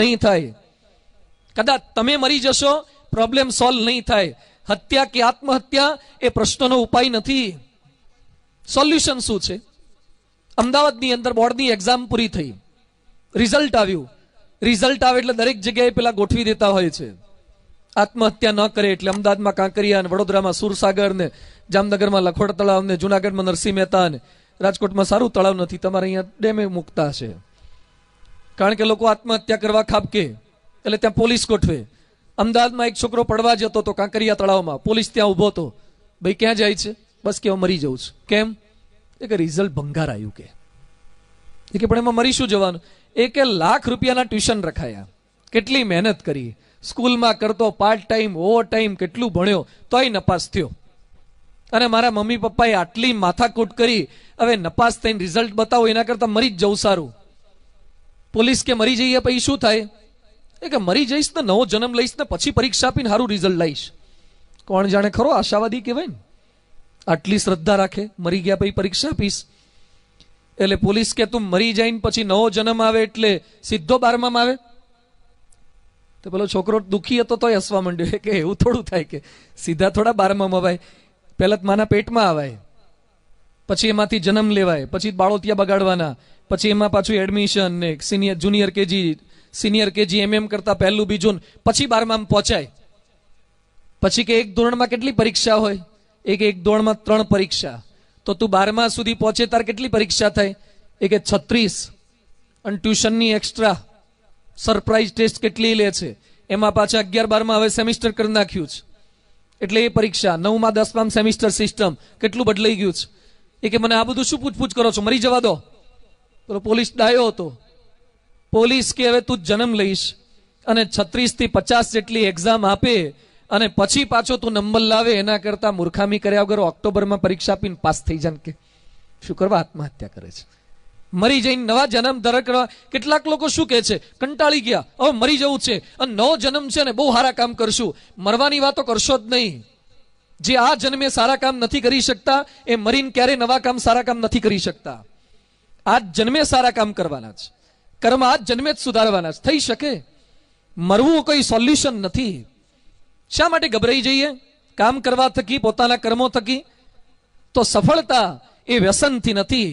નહીં થાય. કદાચ તમે મરી જશો પ્રોબ્લેમ સોલ્વ નહીં થાય. હત્યા કે આત્મહત્યા એ પ્રશ્નનો ઉપાય નથી. સોલ્યુશન શું છે? અમદાવાદની અંદર બોર્ડની એક્ઝામ પૂરી થઈ. રિઝલ્ટ આવ્યું. રિઝલ્ટ આવે એટલે દરેક જગ્યાએ પેલા ગોઠવી દેતા હોય છે. આત્મહત્યા ન કરે એટલે અમદાવાદમાં કાંકરિયા અને વડોદરામાં સુરસાગર ને જામનગરમાં લખોડ તળાવ ને જુનાગઢમાં નરસિંહ મહેતા ને રાજકોટમાં સારું તળાવ નથી. તમારે અહીંયા ડેમે મૂકતા છે કારણ કે લોકો આત્મહત્યા કરવા ખાબકે, એટલે ત્યાં પોલીસ ગોઠવે. અમદાવાદમાં એક છોકરો પડવા જતો હતો કાંકરિયા તળાવમાં. પોલીસ ત્યાં ઊભો હતો. ભાઈ, ક્યાં જાય છે? બસ કે હું મરી જાઉં છું. કેમ? એ કે રિઝલ્ટ ભંગાર આવ્યું કે. એ કે, પણ એમાં મરી શું જવાનું. એ કે, લાખ રૂપિયાના ટ્યુશન રખાયા. કેટલી મહેનત કરી. સ્કૂલમાં કરતો પાર્ટ ટાઈમ ઓવર ટાઈમ કેટલું ભણ્યો, તોય નપાસ થયો. અને મારા મમ્મી પપ્પાએ આટલી માથાકૂટ કરી. હવે નપાસ થઈને રિઝલ્ટ બતાવો, એના કરતાં મરી જ જવું સારું. પોલીસ કે મરી જઈએ પછી શું થાય? એ કે મરી જઈશ ને નવો જન્મ લઈશ ને પછી પરીક્ષા આપીને સારું રિઝલ્ટ લઈશ કોણ જાણે ખરો આશાવાદી કહેવાય ને? આટલી શ્રદ્ધા રાખે, મરી ગયા પછી પરીક્ષા આપીશ. એટલે પોલીસ કે તું મરી જઈને પછી નવો જન્મ આવે એટલે સીધો બારમામાં આવે? તો પેલો છોકરો દુખી હતો તોય હસવા માંડ્યો. કે એવું થોડું થાય કે સીધા થોડા બારમામાં અવાય. પહેલા માના પેટમાં આવાય પછી એમાંથી જન્મ લેવાય. પછી બાળોતિયા બગાડવાના. પછી એમાં પાછું એડમિશન ને senior junior KG senior KG એમ એમ કરતા પહેલું બીજું પછી બારમામાં પહોંચાય. પછી કે એક ધોરણમાં કેટલી પરીક્ષા હોય? એક એક ધોરણમાં ત્રણ પરીક્ષા. તો તું બારમા સુધી પહોંચે તાર કેટલી પરીક્ષા થાય? એ કે છત્રીસ. અને ટ્યુશનની એક્સ્ટ્રા સરપ્રાઇઝ ટેસ્ટ કેટલી લે છે? એમાં પાછા અગિયાર બારમાં હવે સેમિસ્ટર કરી નાખ્યું છે. એટલે એ પરીક્ષા, નવમાં દસમાં સેમિસ્ટર સિસ્ટમ કેટલું બદલાઈ ગયું છે? એ કે મને આ બધું શું પૂછપૂછ કરો છો? મરી જવા દો. પેલો પોલીસ ડાયો હતો. પોલીસ કે હવે તું જન્મ લઈશ અને છત્રીસથી પચાસ જેટલી એક્ઝામ આપે અને પછી પાછો તું નંબર લાવે એના કરતા મૂર્ખામી કર્યા વગર ઓક્ટોબરમાં પરીક્ષા આપીને પાસ થઈ જાય કે. શું કરવા આત્મહત્યા કરે છે? મરી જઈને નવા જન્મ ધરક કરવા કેટલાક લોકો શું કહે છે? કંટાળી ગયા. હવે મરી જવું છે. અને નવો જન્મ છે ને બહુ સારા કામ કરશું. મરવાની વાતો કરશો જ નહીં. જે આ જન્મે સારા કામ નથી કરી શકતા, એ મરીને ક્યારે નવા કામ સારા કામ નથી કરી શકતા. આ જન્મે સારા કામ કરવાના છે કર્મ આ જન્મે જ સુધારવાના છે થઈ શકે મરવું કોઈ સોલ્યુશન નથી શા માટે ગભરાઈ જઈએ કામ કરવા થકી પોતાના કર્મો થકી તો સફળતા એ વ્યસનથી નથી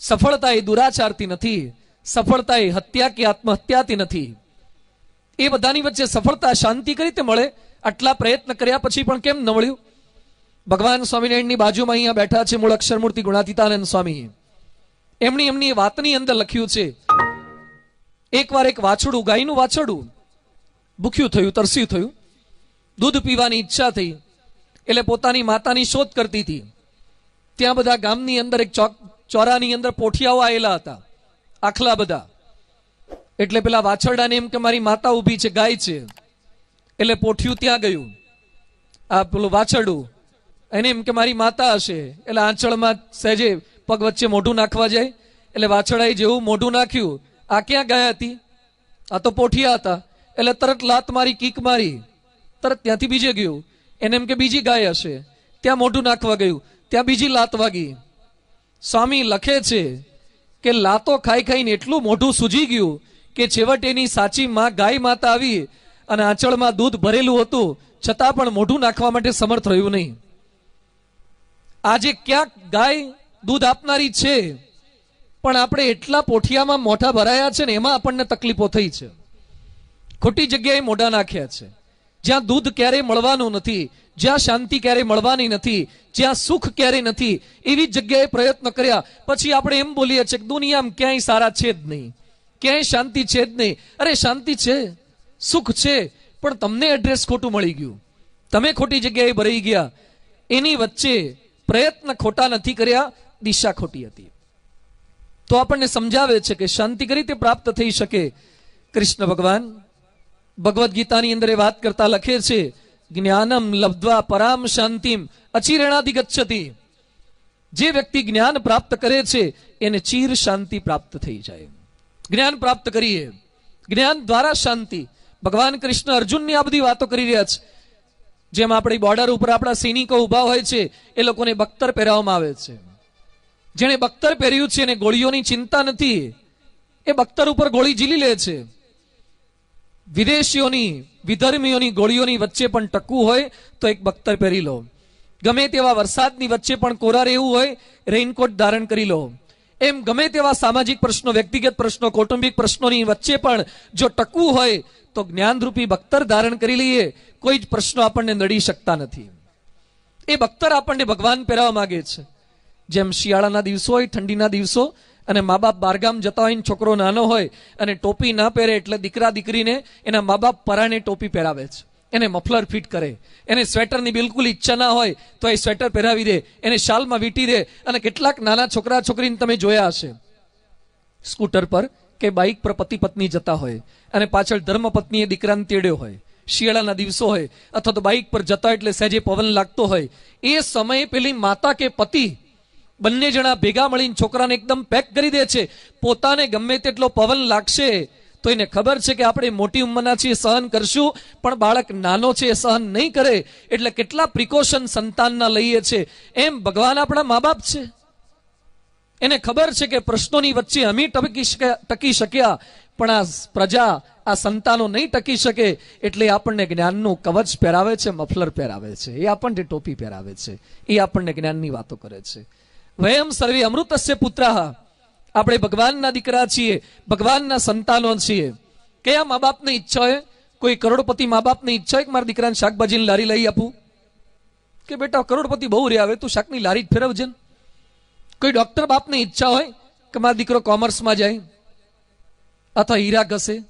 સફળતા એ દુરાચારથી નથી સફળતા એ હત્યા કે આત્મહત્યાથી નથી એ બધાની વચ્ચે સફળતા, શાંતિ કઈ રીતે મળે? આટલા પ્રયત્ન કર્યા પછી પણ કેમ ન મળ્યું? ભગવાન સ્વામિનારાયણની બાજુમાં અહીંયા બેઠા છે મૂળ અક્ષરમૂર્તિ ગુણાતીતાનંદ સ્વામી. એમની એમની વાતની અંદર લખ્યું છે, એકવાર એક વાછડું, ગાયનું વાછડું ભૂખ્યું થયું, તરસ્યું થયું. દૂધ પીવાની ઈચ્છા થઈ, એટલે પોતાની માતાની શોધ કરતી હતી. ત્યાં બધા ગામની અંદર એક ચોક, ચોરાની અંદર પોઠિયાઓ આવેલા હતા, આખલા બધા. એટલે પેલા વાછરડાને એમ કે, મારી માતા ઊભી છે, ગાય છે. એટલે પોઠિયું ત્યાં ગયું. આ પેલું વાછરડું, એને એમ કે, મારી માતા હશે. એટલે આંચળમાં સહેજે પગ વચ્ચે મોઢું નાખવા જાય, એટલે વાછડાઈ જેવું મોઢું નાખ્યું. આ ક્યાં ગયા હતી? આ તો પોઠિયા હતા. એટલે તરત લાત મારી, કીક મારી. તરત ત્યાંથી બીજે ગયું. એને એમ કે બીજી ગાય હશે. ત્યાં મોઢું નાખવા ગયું. ત્યાં બીજી લાત વાગી. સ્વામી લખે છે કે લાતો ખાઈ ખાઈને એટલું મોઢું સૂજી ગયું કે છેવટ એની સાચી માં ગાય માતા આવી અને આંચળમાં દૂધ ભરેલું હતું. છતાં પણ મોઢું નાખવા માટે સમર્થ રહ્યું નહીં. આજે ક્યાંક ગાય દૂધ આપનારી છે. પણ આપણે એટલા પોઠિયામાં મોઢા ભરાયા છે ને, એમાં આપણને તકલીફો થઈ છે. ખોટી જગ્યાએ મોઢા નાખ્યા છે. જ્યાં દૂધ ક્યારેય મળવાનું નથી, જ્યાં શાંતિ ક્યારેય મળવાની નથી, જ્યાં સુખ ક્યારેય નથી, એવી જગ્યાએ પ્રયત્ન કર્યા. પછી આપણે એમ બોલીએ છીએ કે દુનિયામાં ક્યાંય સારા છે જ નહીં. ક્યાંય શાંતિ છે જ નહીં. અરે, શાંતિ છે. સુખ છે. પણ તમને એડ્રેસ ખોટું મળી ગયું. તમે ખોટી જગ્યાએ ભરાઈ ગયા. એની વચ્ચે પ્રયત્ન ખોટા નથી કર્યા. દિશા ખોટી હતી. તો આપણને સમજાવે છે કે શાંતિ કઈ રીતે પ્રાપ્ત થઈ શકે? કૃષ્ણ ભગવાન ભગવદ્ ગીતાની અંદર એ વાત કરતા લખે છે, જ્ઞાનમ લબ્ધવા પરામ શાંતિમ અચિરેણાધિગચ્છતિ જે વ્યક્તિ જ્ઞાન પ્રાપ્ત કરે છે, એને ચીર શાંતિ પ્રાપ્ત થઈ જાય. જ્ઞાન પ્રાપ્ત કરીએ. જ્ઞાન દ્વારા શાંતિ. ભગવાન કૃષ્ણ અર્જુનની આ બધી વાતો કરી રહ્યા છે. જેમ આપણી બોર્ડર ઉપર આપણા સૈનિકો ઊભા હોય છે, એ લોકોને બખ્તર પહેરાવવામાં આવે છે. જેણે બખ્તર પહેર્યું છે એને ગોળીઓની ચિંતા નથી, એ બખ્તર ઉપર ગોળી ઝીલી લે છે. વિદેશીઓની, વિધર્મીઓની ગોળીઓની વચ્ચે પણ ટકવું હોય તો એક બખ્તર પહેરી લો. ગમે તેવા વરસાદની વચ્ચે પણ કોરા રહેવું હોય, રેઇનકોટ ધારણ કરી લો. એમ ગમે તેવા સામાજિક પ્રશ્નો, વ્યક્તિગત પ્રશ્નો, કૌટુંબિક પ્રશ્નોની વચ્ચે પણ જો ટકવું હોય, તો જ્ઞાનરૂપી બખ્તર ધારણ કરી લઈએ, કોઈ જ પ્રશ્નો આપણને નડી શકતા નથી. એ બખ્તર આપણને ભગવાન પહેરાવા માગે છે. જેમ શિયાળાના દિવસો હોય, ઠંડીના દિવસો, અને મા બાપ બારગામ જતા હોય છોકરો નાનો હોય, અને ટોપી ના પહેરે એટલે દીકરા દીકરીને એના મા બાપ પરાણે ટોપી પહેરાવે છે. એને મફલર ફિટ કરે. એને સ્વેટરની બિલકુલ ઈચ્છા ના હોય, તો એ સ્વેટર પહેરાવી દે. એને શાલમાં વીટી દે. અને કેટલાક નાના છોકરા છોકરીને તમે જોયા હશે. સ્કૂટર પર કે બાઇક પર પતિ પત્ની જતા હોય. અને પાછળ ધર્મપત્નીએ દીકરાને તેડ્યો હોય. શિયાળાના દિવસો હોય, અથવા તો બાઇક પર જતા એટલે સહેજે પવન લાગતો હોય. એ સમયે પેલી માતા કે પતિ બંને જણા ભેગા મળીને છોકરાને એકદમ પેક કરી દે છે. પોતાને ગમે તેટલો પવન લાગશે તો એને ખબર છે કે આપણે મોટી ઉંમરના છીએ, સહન કરશું. પણ બાળક નાનો છે, એ સહન નહીં કરે. એટલે કેટલા પ્રિકોશન સંતાનના લઈએ છે. એમ ભગવાન આપણા મા બાપ છે. એને ખબર છે કે પ્રશ્નોની વચ્ચે અમે ટકી ટકી શક્યા. પણ આ પ્રજા, આ સંતાનો નહીં ટકી શકે. એટલે આપણને જ્ઞાનનું કવચ પહેરાવે છે, મફલર પહેરાવે છે. એ આપણને ટોપી પહેરાવે છે. એ આપણને જ્ઞાનની વાતો કરે છે. વયમ સર્વે અમૃતસ્ય પુત્ર આપણે ભગવાનના દીકરા છીએ, ભગવાનના સંતાનો છીએ. કયા મા બાપની ઈચ્છા હોય? કોઈ કરોડપતિ મા બાપની ઈચ્છા હોય કે મારા દીકરાને શાકભાજીની લારી લઈ આપું? કે બેટા, કરોડપતિ બહુ રહ્યા હવે તું શાકની લારી જ ફેરવજે કોઈ ડોક્ટર બાપની ઈચ્છા હોય કે મારો દીકરો કોમર્સમાં જાય? અથવા હીરા ઘસે?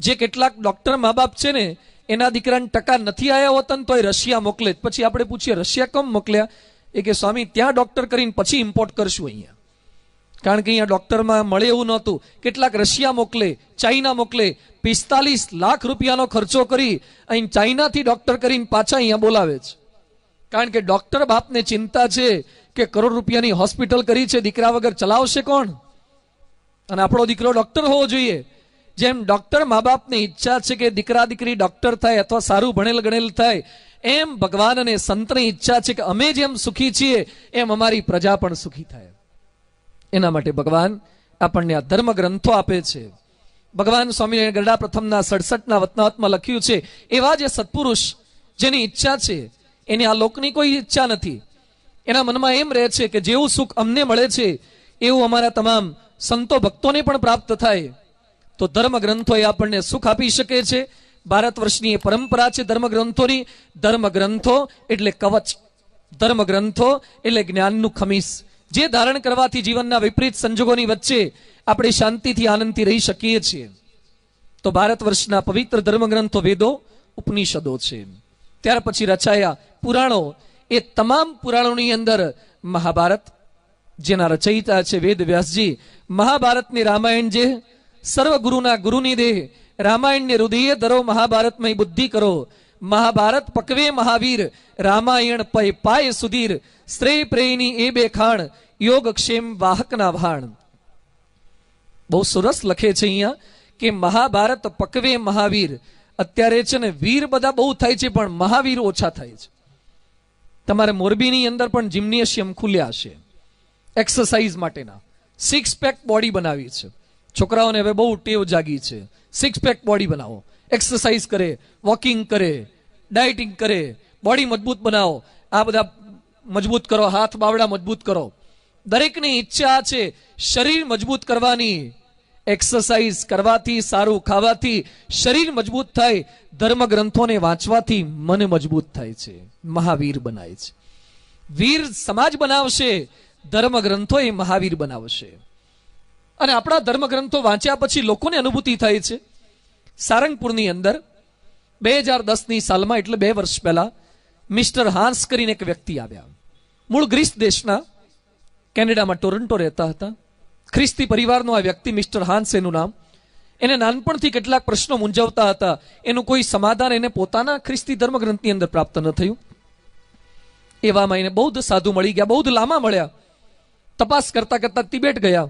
જે કેટલાક ડોક્ટર મા બાપ છે ને, એના દીકરાને ટકા નથી આવ્યા હોતા ને તો એ રશિયા મોકલે. પછી આપણે પૂછીએ, રશિયા કેમ મોકલ્યા? એ કે, સ્વામી, ત્યાં ડોક્ટર કરીને પછી ઇમ્પોર્ટ કરશું અહીંયા. કારણ કે અહીંયા ડોક્ટરમાં મળે એવું નહોતું. કેટલાક રશિયા મોકલે, ચાઇના મોકલે, પિસ્તાલીસ લાખ રૂપિયાનો ખર્ચો કરી અહીં ચાઇનાથી ડોક્ટર કરીને પાછા અહીંયા બોલાવે છે. કારણ કે ડોક્ટર બાપને ચિંતા છે કે કરોડ રૂપિયાની હોસ્પિટલ કરી છે, દીકરા વગર ચલાવશે કોણ? અને આપણો દીકરો ડોક્ટર હોવો જોઈએ. જેમ ડોક્ટર મા બાપની ઈચ્છા છે કે દીકરા દીકરી ડોક્ટર થાય અથવા સારું ભણેલ ગણેલ થાય એમ ભગવાન અને સંતની ઈચ્છા છે કે અમે જેમ સુખી છીએ, એમ અમારી પ્રજા પણ સુખી થાય. એના માટે ભગવાન આપણને આ ધર્મ ગ્રંથો આપે છે. ભગવાન સ્વામિનારાયણ ગરડા પ્રથમના સડસઠના વતનાવતમાં લખ્યું છે, એવા જે સત્પુરુષ જેની ઈચ્છા છે, એની આ લોકની કોઈ ઈચ્છા નથી. એના મનમાં એમ રહે છે કે જેવું સુખ અમને મળે છે, એવું અમારા તમામ સંતો ભક્તોને પણ પ્રાપ્ત થાય. તો ધર્મ ગ્રંથો એ આપણને સુખ આપી શકે છે ભારત વર્ષની એ પરંપરા છે ધર્મગ્રંથોની. ધર્મગ્રંથો એટલે કવચ. ધર્મગ્રંથો એટલે જ્ઞાનનું ખમીસ. જે ધારણ કરવાથી જીવનના વિપરીત સંજોગોની વચ્ચે આપણે શાંતિથી આનંદથી રહી શકીએ છીએ. તો ભારત વર્ષના પવિત્ર ધર્મગ્રંથો વેદો, ઉપનિષદો છે. ત્યાર પછી રચાયા પુરાણો. એ તમામ પુરાણોની અંદર મહાભારત, જેના રચયિતા છે વેદ વ્યાસજી, મહાભારતની રામાયણ જે સર્વ ગુરુના ગુરુની દેહ રામાયણને હૃદય ધરો મહાભારતમય બુદ્ધિ કરો. મહાભારત પકવે મહાવીર, રામાયણ પય પાય સુધીર. શ્રેય પ્રેયની એ બે ખાણ યોગક્ષેમ વાહકના ભાણ બહુ સરસ લખે છે અહીંયા કે મહાભારત પકવે મહાવીર. અત્યારે છે ને વીર બધા બહુ થાય છે, પણ મહાવીર ઓછા થાય છે. તમારે મોરબીની અંદર પણ જિમ્નેશિયમ ખુલ્યા છે. એક્સરસાઇઝ માટેના. સિક્સ પેક બોડી બનાવી છે. છોકરાઓને હવે બહુ ટેવ જાગી છે. સિક્સ પેક બોડી બનાવો. એક્સરસાઇઝ કરે વોકિંગ કરે ડાયટિંગ કરે બોડી મજબૂત બનાવો. આ બધા મજબૂત કરો, હાથ બાવડા મજબૂત કરો. દરેકની ઈચ્છા છે, શરીર મજબૂત કરવાની. એક્સરસાઇઝ કરવાથી, સારું ખાવાથી, શરીર મજબૂત થાય. ધર્મ ગ્રંથોને વાંચવાથી મન મજબૂત થાય છે. મહાવીર બનાય છે. વીર સમાજ બનાવશે ધર્મ ગ્રંથો એ મહાવીર બનાવશે. અને આપણા ધર્મગ્રંથો વાંચ્યા પછી લોકોને અનુભૂતિ થઈ છે. સારંગપુરની અંદર બે હજાર દસની સાલમાં એટલે બે વર્ષ પહેલાં મિસ્ટર હાન્સ કરીને એક વ્યક્તિ આવ્યા. મૂળ ગ્રીસ દેશના કેનેડામાં ટોરન્ટો રહેતા હતા. ખ્રિસ્તી પરિવારનો આ વ્યક્તિ મિસ્ટર હાન્સ એનું નામ. એને નાનપણથી કેટલાક પ્રશ્નો મૂંઝવતા હતા. એનું કોઈ સમાધાન એને પોતાના ખ્રિસ્તી ધર્મગ્રંથની અંદર પ્રાપ્ત ન થયું. એવામાં એને બૌદ્ધ સાધુ મળી ગયા. બૌદ્ધ લાંબા મળ્યા. તપાસ કરતા કરતા તિબેટ ગયા.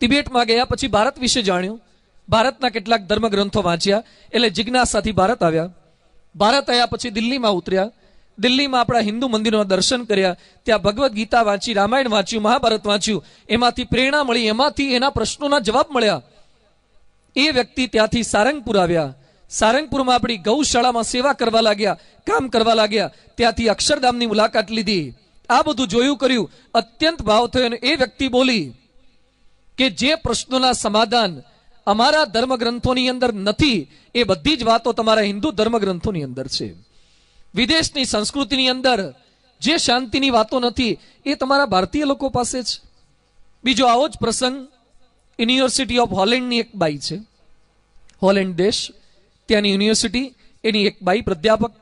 તિબેટમાં ગયા, પછી ભારત વિશે જાણ્યું. ભારતના કેટલાક ધર્મગ્રંથો વાંચ્યા, એટલે જિજ્ઞાસાથી ભારત આવ્યા. ભારત આવ્યા પછી દિલ્હીમાં ઉતર્યા. દિલ્હીમાં આપણા હિન્દુ મંદિરોના દર્શન કર્યા. ત્યાં ભગવદ્ ગીતા વાંચી, રામાયણ વાંચ્યું, મહાભારત વાંચ્યું. એમાંથી પ્રેરણા મળી, એમાંથી એના પ્રશ્નોના જવાબ મળ્યા. એ વ્યક્તિ ત્યાંથી સારંગપુર આવ્યા. સારંગપુરમાં આપણી ગૌશાળામાં સેવા કરવા લાગ્યા, કામ કરવા લાગ્યા. ત્યાંથી અક્ષરધામની મુલાકાત લીધી. આ બધું જોયું કર્યું. અત્યંત ભાવ થયો અને એ વ્યક્તિ બોલી કે જે પ્રશ્નોના સમાધાન અમારા ધર્મગ્રંથોની અંદર નથી, એ બધી જ વાતો તમારા હિન્દુ ધર્મગ્રંથોની અંદર છે. વિદેશની સંસ્કૃતિની અંદર જે શાંતિની વાતો નથી, એ તમારા ભારતીય લોકો પાસે છે બીજો આવો જ પ્રસંગ, યુનિવર્સિટી ઓફ હોલેન્ડની એક બાઈ છે. હોલેન્ડ દેશ, ત્યાંની યુનિવર્સિટી, એની એક બાઈ પ્રાધ્યાપક.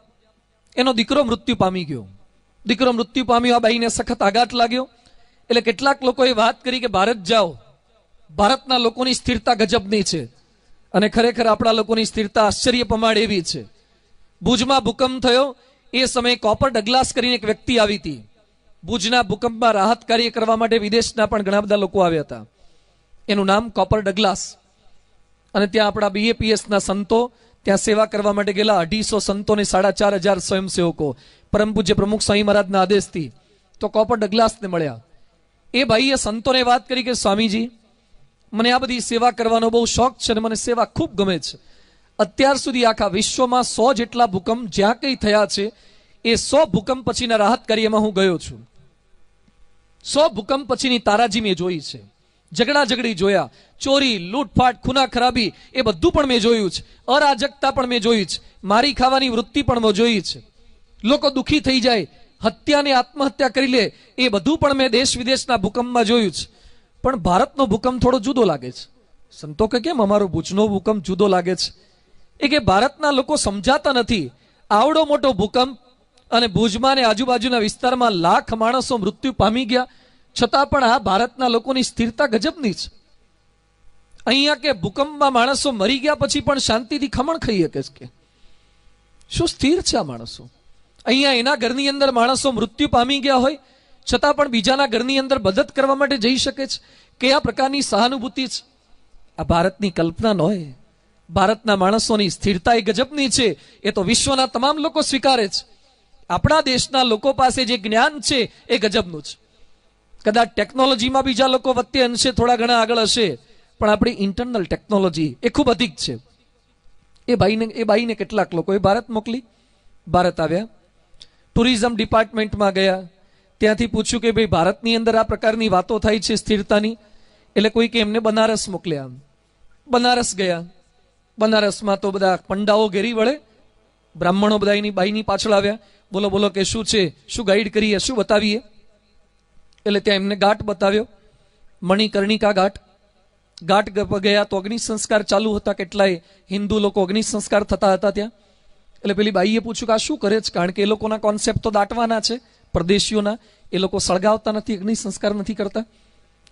એનો દીકરો મૃત્યુ પામી ગયો. દીકરો મૃત્યુ પામ્યો, આ બાઈને સખત આઘાત લાગ્યો. એટલે કેટલાક લોકોએ વાત કરી કે, ભારત જાઓ. ભારતના લોકોની સ્થિરતા ગજબની છે. અને ખરેખર આપણા લોકોની સ્થિરતા આશ્ચર્ય પમાડ એવી છે. ભુજમાં ભૂકંપ થયો, એ સમયે કોપર ડગલાસ કરીને એક વ્યક્તિ આવી હતી. ભુજના ભૂકંપમાં રાહત કાર્ય કરવા માટે વિદેશના પણ ઘણા બધા લોકો આવ્યા હતા. એનું નામ કોપર ડગલાસ. અને ત્યાં આપણા બીએપીએસના સંતો, ત્યાં સેવા કરવા માટે ગયેલા અઢીસો સંતોને સાડા ચાર હજાર સ્વયંસેવકો, પરમ પૂજ્ય પ્રમુખ સ્વામી મહારાજના આદેશથી તો કોપર ડગલાસને મળ્યા. એ ભાઈએ સંતોને વાત કરી કે સ્વામીજી મને આ બધી સેવા કરવાનો બહુ શોખ છે અને મને સેવા ખૂબ ગમે છે. અત્યાર સુધી આખા વિશ્વમાં સો જેટલા ભૂકંપ જ્યાં કંઈ થયા છે, એ સો ભૂકંપ પછીના રાહત કાર્યમાં હું ગયો છું. સો ભૂકંપ પછીની તારાજી મેં જોઈ છે. ઝઘડા ઝઘડી જોયા, ચોરી, લૂંટફાટ ખૂના ખરાબી એ બધું પણ મેં જોયું છે. અરાજકતા પણ મેં જોઈ છે. મારી ખાવાની વૃત્તિ પણ મેં જોઈ છે. લોકો દુઃખી થઈ જાય, હત્યાને આત્મહત્યા કરી લે, એ બધું પણ મેં દેશ વિદેશના ભૂકંપમાં જોયું છે. પણ ભારતનો ભૂકંપ થોડો જુદો લાગે છે. સંતો કે કેમ અમારો ભુજનો ભૂકંપ જુદો લાગે છે? એ કે ભારતના લોકો સમજાતા નથી. આવડો મોટો ભૂકંપ અને ભુજમાં અને આજુબાજુના વિસ્તારમાં લાખ માણસો મૃત્યુ પામી ગયા. છતાં પણ આ ભારતના લોકોની સ્થિરતા ગજબની છે. અહીંયા કે ભૂકંપમાં માણસો મરી ગયા પછી પણ શાંતિથી ખમણ ખાઈ શકે કે? શું સ્થિર છે આ માણસો? અહીંયા એના ઘરની અંદર માણસો મૃત્યુ પામી ગયા હોય છતાં પણ બીજાના ઘરની અંદર મદદ કરવા માટે જઈ શકે છે. કયા પ્રકારની સહાનુભૂતિ છે? આ ભારતની કલ્પના ન ભારતના માણસોની સ્થિરતા એ ગજબની છે. એ તો વિશ્વના તમામ લોકો સ્વીકારે છે. આપણા દેશના લોકો પાસે જે જ્ઞાન છે એ ગજબનું છે. કદાચ ટેકનોલોજીમાં બીજા લોકો વચ્ચે અંશે થોડા ઘણા આગળ હશે, પણ આપણી ઇન્ટરનલ ટેકનોલોજી એ ખૂબ અધિક છે. એ ભાઈને એ બાઈને કેટલાક લોકોએ ભારત મોકલી. ભારત આવ્યા. ટુરિઝમ ડિપાર્ટમેન્ટમાં ગયા. ત્યાંથી પૂછ્યું કે ભાઈ, ભારતની અંદર આ પ્રકારની વાતો થાય છે સ્થિરતાની? એટલે કોઈ કે એમને બનારસ મોકલ્યા બનારસ ગયા. બનારસમાં તો બધા પંડાઓ ઘેરી વળે. બ્રાહ્મણો બધા એની બાઈની પાછળ આવ્યા. બોલો બોલો કે શું છે? શું ગાઈડ કરીએ? શું બતાવીએ? એટલે ત્યાં એમને ઘાટ બતાવ્યો. મણિકર્ણિકા ઘાટ. ઘાટ ગયા તો અગ્નિ સંસ્કાર ચાલુ હતા. કેટલાય હિન્દુ લોકો અગ્નિ સંસ્કાર થતા હતા ત્યાં. એટલે પેલી બાઈએ પૂછ્યું કે આ શું કરે છે? કારણ કે એ લોકોના કોન્સેપ્ટ તો દાટવાના છે. પરદેશીઓના એ લોકો સળગાવતા નથી, અગ્નિ સંસ્કાર નથી કરતા.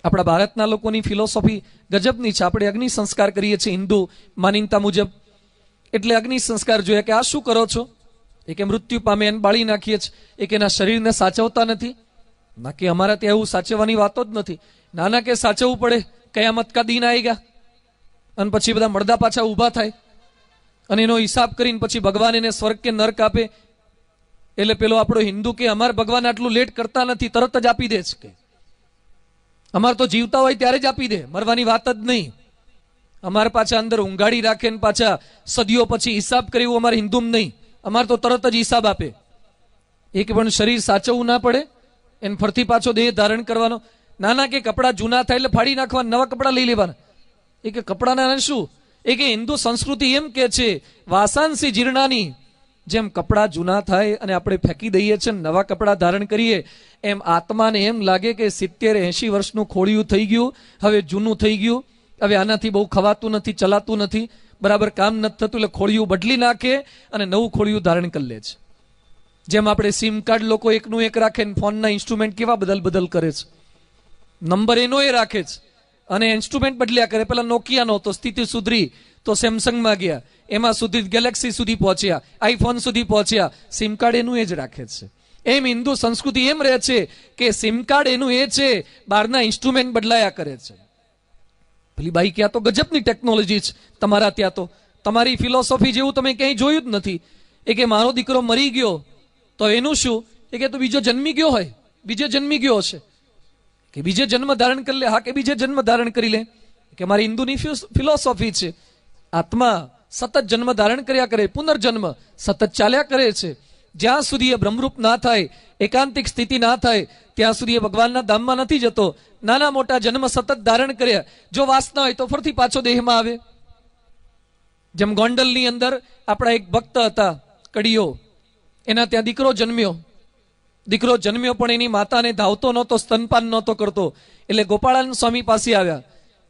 આપણા ભારતના લોકોની ફિલોસોફી ગજબની છે. આપણે અગ્નિ સંસ્કાર કરીએ છીએ હિન્દુ માનીનતા મુજબ. એટલે અગ્નિ સંસ્કાર જોઈએ કે આ શું કરો છો? એ કે મૃત્યુ પામે એને બાળી નાખીએ છીએ એ કે એના શરીરને સાચવતા નથી. ના કે અમારા ત્યાં એવું સાચવવાની વાતો જ નથી. નાના કે સાચવવું પડે. કયામત કા દિન આવી ગયા અને પછી બધા મળદા પાછા ઊભા થાય. અને એનો હિસાબ કરીને પછી ભગવાન એને સ્વર્ગ કે નર્ક આપે. એટલે પેલો આપણો હિન્દુ કે અમારે ભગવાન આટલું લેટ કરતા નથી, તરત જ આપી દે છે. કે અમારે તો જીવતા હોય ત્યારે જ આપી દે, મરવાની વાત જ નહીં. અમારે પાછા અંદર ઊંઘાડી રાખે ને પાછા સદીઓ પછી હિસાબ કરે એવું અમારે હિન્દુમાં નહીં. અમારે તો તરત જ હિસાબ આપે. એક પણ શરીર સાચવવું ના પડે, એને ફરતી પાછો દેહ ધારણ કરવાનો. નાના કે કપડાં જૂના થાય એટલે ફાડી નાખવા નવા કપડાં લઈ લેવાના. એ કે કપડાના શું? એ કે હિન્દુ સંસ્કૃતિ એમ કે છે, વાસાંસી જીર્ણાની જેમ કપડાં જૂના થાય અને આપણે ફેંકી દઈએ છીએ, નવા કપડાં ધારણ કરીએ, એમ આત્માને એમ લાગે કે સિત્તેર એંશી વર્ષનું ખોડિયું થઈ ગયું, હવે જૂનું થઈ ગયું, હવે આનાથી બહુ ખવાતું નથી, ચલાતું નથી, બરાબર કામ નથી થતું, એટલે ખોડિયું બદલી નાખે અને નવું ખોડિયું ધારણ કરી લે છે. જેમ આપણે સિમ કાર્ડ લોકો એકનું એક રાખે ને ફોનના ઇન્સ્ટ્રુમેન્ટ કેવા બદલ બદલ કરે છે. નંબર એનો એ રાખે છે અને ઇન્સ્ટ્રુમેન્ટ બદલ્યા કરે. પેલા નોકિયાનો તો સ્થિતિ સુધરી. તો સેમસંગમાં ગયા. એમાં સુધી ગેલેક્સી સુધી પહોંચ્યા. આઈફોન સુધી પહોંચ્યા. સિમ કાર્ડ એનું એ જ રાખે છે. એમ હિન્દુ સંસ્કૃતિ એમ રહે છે કે સિમ કાર્ડ એનું એ છે, બહારના ઇન્સ્ટ્રુમેન્ટ બદલાયા કરે છે. પેલી બાઈ, ક્યાં તો ગજબની ટેકનોલોજી છે તમારા ત્યાં તો. તમારી ફિલોસોફી જેવું તમે ક્યાંય જોયું જ નથી. એ કે મારો દીકરો મરી ગયો, તો એનું શું? એ કે તો બીજો જન્મી ગયો હોય. બીજો જન્મી ગયો હશે. કે બીજે જન્મ ધારણ કરી લે. હા, કે બીજે જન્મ ધારણ કરી લે. કે મારી હિન્દુની ફિલોસોફી છે. આત્મા સતત જન્મ ધારણ કર્યા કરે, પુનર્જન્મ સતત ચાલ્યા કરે છે. જ્યાં સુધી એ બ્રહ્મરૂપ ના થાય, એકાંતિક સ્થિતિ ના થાય, ત્યાં સુધી એ ભગવાનના ધામમાં નથી જતો. નાના મોટા જન્મ સતત ધારણ કર્યા. જો વાસના હોય તો ફરતી પાછો દેહમાં આવે. જેમ ગોંડલની અંદર આપણા એક ભક્ત હતા, કડીઓ. એના ત્યાં દીકરો જન્મ્યો. દીકરો જન્મ્યો પણ એની માતાને ધાવતો નહોતો, સ્તનપાન નહોતો કરતો. એટલે ગોપાળાનંદ સ્વામી પાસે આવ્યા.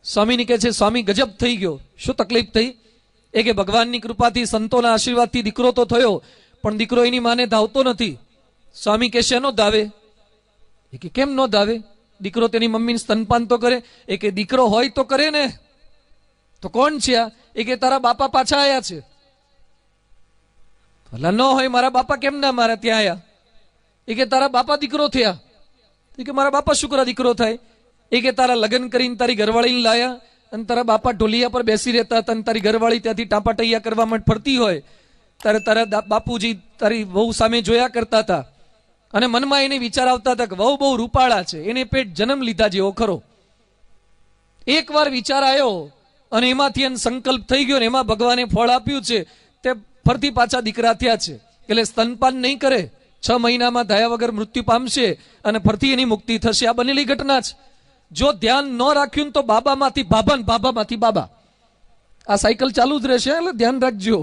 સ્વામીની કહે છે, સ્વામી, ગજબ થઈ ગયો. શું તકલીફ થઈ? એ કે, ભગવાનની કૃપાથી, સંતોના આશીર્વાદથી દીકરો તો થયો, પણ દીકરો એની માને ધાવતો નથી. સ્વામી કે શેનો ધાવે? એ કે, કેમ ન ધાવે? દીકરો તેની મમ્મીને સ્તનપાન તો કરે. એ કે, દીકરો હોય તો કરે ને. તો કોણ છે આ? એ કે, તારા બાપા પાછા આવ્યા છે. ભલા ન હોય, મારા બાપા કેમ ના મારા ત્યાં આવ્યા એ કે, તારા બાપા દીકરો થયા. એ કે, મારા બાપા શુક્ર દીકરો થાય. એ કે તારા લગ્ન કરીને તારી ઘરવાળીને લાયા અને તારા બાપા ઢોલિયા પર બેસી રહેતા હતા અને તારી ઘરવાળી ત્યાંથી ટાંપા ટૈયા કરવા માટે ફરતી હોય ત્યારે તારા બાપુજી તારી વહુ સામે જોયા કરતા હતા. અને મનમાં એને વિચાર આવતા હતા કે વહુ બહુ રૂપાળા છે, એને પેટ જન્મ લીધા જેવો ખરો. એકવાર વિચાર આવ્યો અને એમાંથી એને સંકલ્પ થઈ ગયો ને એમાં ભગવાને ફળ આપ્યું છે, તે ફરતી પાછા દીકરા થયા છે. એટલે સ્તનપાન નહીં કરે, છ મહિનામાં ધયા વગર મૃત્યુ પામશે અને ફરતી એની મુક્તિ થશે. આ બનેલી ઘટના છે. જો ધ્યાન ન રાખ્યું તો બાબામાંથી બાબા બાબામાંથી બાબા. આ સાયકલ ચાલુ જ રહેશે, એટલે ધ્યાન રાખજો.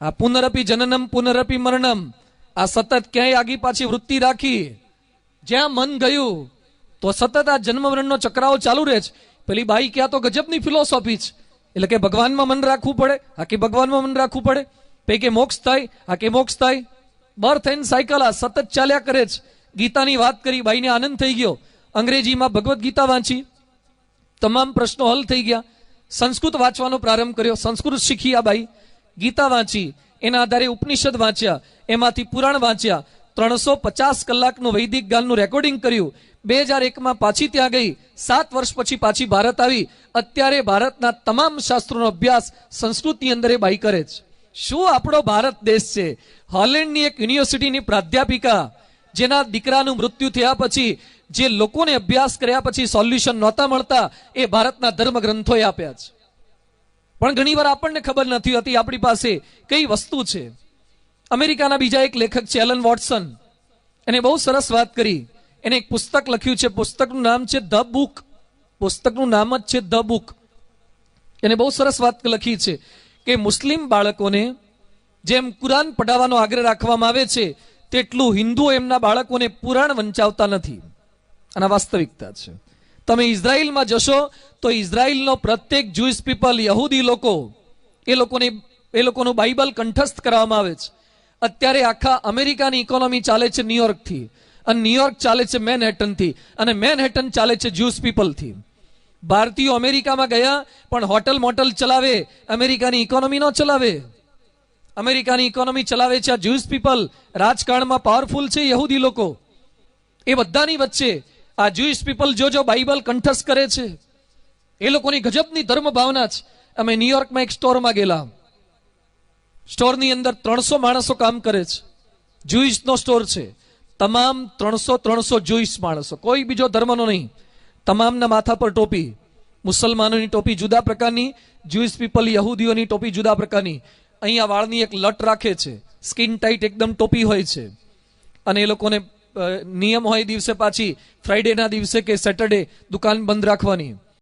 આ પુનરપી જનનમ, પુનરપી મરણમ. આ સતત ક્યાંય આગી પાછી વૃત્તિ રાખી. જ્યાં મન ગયું, તો સતત આ જન્મ મરણનો ચક્રાઓ ચાલુ રહે છે. પેલી બાઈ ક્યાં તો ગજબની ફિલોસોફી છે. એટલે કે ભગવાનમાં મન રાખવું પડે હા કે ભગવાનમાં મન રાખવું પડે. પે મોક્ષ થાય હા કે મોક્ષ થાય. બર્થ એન્ડ સાયકલ આ સતત ચાલ્યા કરે છે. ગીતાની વાત કરી, બાઈને આનંદ થઈ ગયો. અંગ્રેજીમાં ભગવદ્ ગીતા વાંચી. તમામ પ્રશ્નો હલ થઈ ગયા. સંસ્કૃત વાંચવાનો પ્રારંભ કર્યો. સંસ્કૃત શીખી આ બાઈ. ગીતા વાંચી. એના આધારે ઉપનિષદ વાંચ્યા. એમાંથી પુરાણ વાંચ્યા. ત્રણસો પચાસ કલાકનું વૈદિક ગાનનું રેકોર્ડિંગ કર્યું. બે હજાર એકમાં પાછી ત્યાં ગઈ. સાત વર્ષ પછી પાછી ભારત આવી. અત્યારે ભારતના તમામ શાસ્ત્રોનો અભ્યાસ સંસ્કૃતની અંદર એ બાઈ કરે છે. શું આપણો ભારત દેશ છે? હોલેન્ડની એક યુનિવર્સિટીની પ્રાધ્યાપિકા, જેના દીકરાનું મૃત્યુ થયા પછી જે લોકોને અભ્યાસ કર્યા પછી સોલ્યુશન નહોતા મળતા, એ ભારતના ધર્મ ગ્રંથોએ આપ્યા છે. પણ ઘણીવાર આપણને ખબર નથી હોતી આપણી પાસે કઈ વસ્તુ છે. અમેરિકાના બીજા એક લેખક છે, એલન વોટસન. એને બહુ સરસ વાત કરી. એને એક પુસ્તક લખ્યું છે, પુસ્તકનું નામ છે ધ બુક. પુસ્તકનું નામ જ છે ધ બુક. એને બહુ સરસ વાત લખી છે કે મુસ્લિમ બાળકોને જેમ કુરાન પઢાવવાનો આગ્રહ રાખવામાં આવે છે, તેટલું હિન્દુઓ એમના બાળકોને પુરાણ વંચાવતા નથી. અને વાસ્તવિકતા છે. તમે ઇઝરાયલમાં જશો તો ઇઝરાયલનો પ્રત્યેક જુઈસ પીપલ યહૂદી લોકો, એ લોકોને, એ લોકોનું બાઇબલ કંઠસ્થ કરવામાં આવે છે. અત્યારે આખા અમેરિકાની ઇકોનોમી ચાલે છે ન્યુયોર્કથી અને ન્યુયોર્ક ચાલે છે મેનહેટનથી અને મેનહેટન ચાલે છે જ્યુસ પીપલથી ભારતીયો અમેરિકામાં ગયા, પણ હોટલ મોટલ ચલાવે, અમેરિકાની ઇકોનોમી ન ચલાવે. અમેરિકાની ઇકોનોમી ચલાવે છે આ જ્યુસ પીપલ રાજકારણમાં પાવરફુલ છે યહૂદી લોકો. એ બધાની વચ્ચે આ જ્યુઇશ પીપલ જો જો બાઇબલ કંઠસ્થ કરે છે, એ લોકોની ગજબની ધર્મ ભાવના છે. અમે ન્યુયોર્કમાં એક સ્ટોરમાં ગયેલા. સ્ટોરની અંદર ત્રણસો માણસો કામ કરે છે. જ્યુઇશનો સ્ટોર છે. તમામ ત્રણસો ત્રણસો જ્યુઇશ માણસો. કોઈ બીજો ધર્મનો નહીં. તમામના માથા પર ટોપી. મુસલમાનોની ટોપી જુદા પ્રકારની જ્યુઇશ પીપલ યહૂદીઓની ટોપી જુદા પ્રકારની. અહીંયા વાળની એક લટ રાખે છે. સ્કિન ટાઈટ એકદમ ટોપી હોય છે. અને એ લોકોને નિયમ હોય દિવસે પાછી ફ્રાઈડેના દિવસે કે સેટરડે દુકાન બંધ રાખવાની.